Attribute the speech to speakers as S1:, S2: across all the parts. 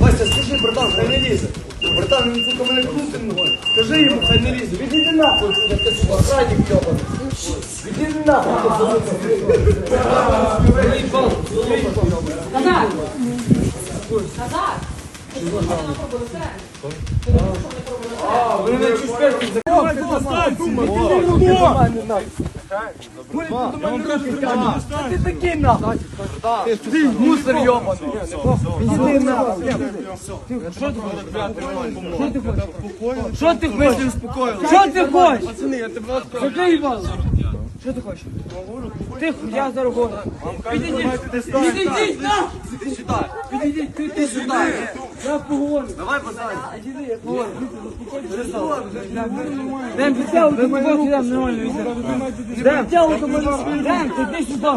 S1: Вася, скажи, братан, хай не лізе. Братан, він сука мене крутим ногою. Скажи йому, хай не лізе. Відійди нахуй, як ти сука, радік йобаний. Відійди нахуй, ти сука. Ви закривайте. Ти такий нахуй. Ти мусор йобаний. Іди нахуй. Що ти хочеш? Що ти хочеш? Що ти хочеш? Пацани, я тебе їбало. Що ти хочеш? Тихо, я зараз говорю. Підійдіть, підійдіть, на! Підійдіть, ти, ти сюди. Я поговорю. Давай, пацан. Іди, я поговорю. Дем, підтягуй, ти нормально йде. Дем, підтягуй, ти побачиш. Дем, ти йди сюди.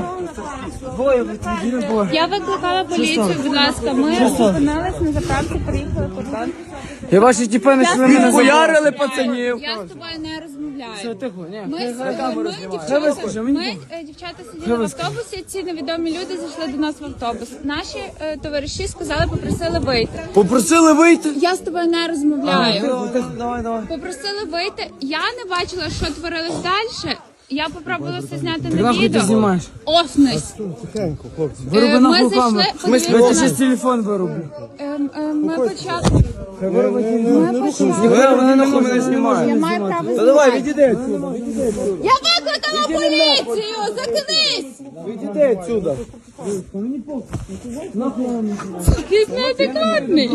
S1: Двоє, іди двоє.
S2: Я викликала поліцію, будь ласка. Ми зупинились на заправці, приїхали кордон.
S1: Я ваші тіпи
S2: Я з тобою-
S1: Хуярили пацанів.
S2: Я з тобою не розмовляю.
S1: того, ні.
S2: Ми, з- ми, дівчата,
S1: мені
S2: ми е, дівчата сиділи в автобусі, ці невідомі люди зайшли до нас в автобус. Наші е, товариші сказали, попросили вийти.
S1: Попросили вийти.
S2: Я з тобою не розмовляю.
S1: Давай, давай.
S2: Попросили вийти. Я не бачила, що творилось далі. Я попробувала все зняти на
S1: нахуй ти
S2: відео.
S1: знімаєш?
S2: Оснись.
S1: Вироби
S2: Е,
S1: нахуй
S2: Ми
S1: камеру.
S2: зайшли,
S1: Я
S2: подивіться
S1: ще
S2: на-
S1: з телефон вироблю.
S2: Ем, ем, Ми почали. Ми почали.
S1: Вони нахуй мене знімають.
S2: Маю право
S1: Та давай,
S2: знімати.
S1: відійди отсюда.
S2: Я викликала поліцію! Заткнись!
S1: Відійди отсюда.
S2: Якийсь неадекватний.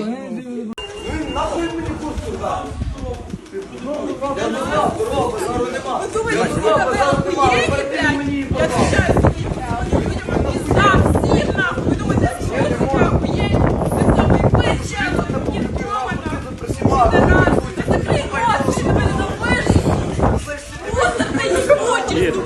S1: Нахуй мені Itu.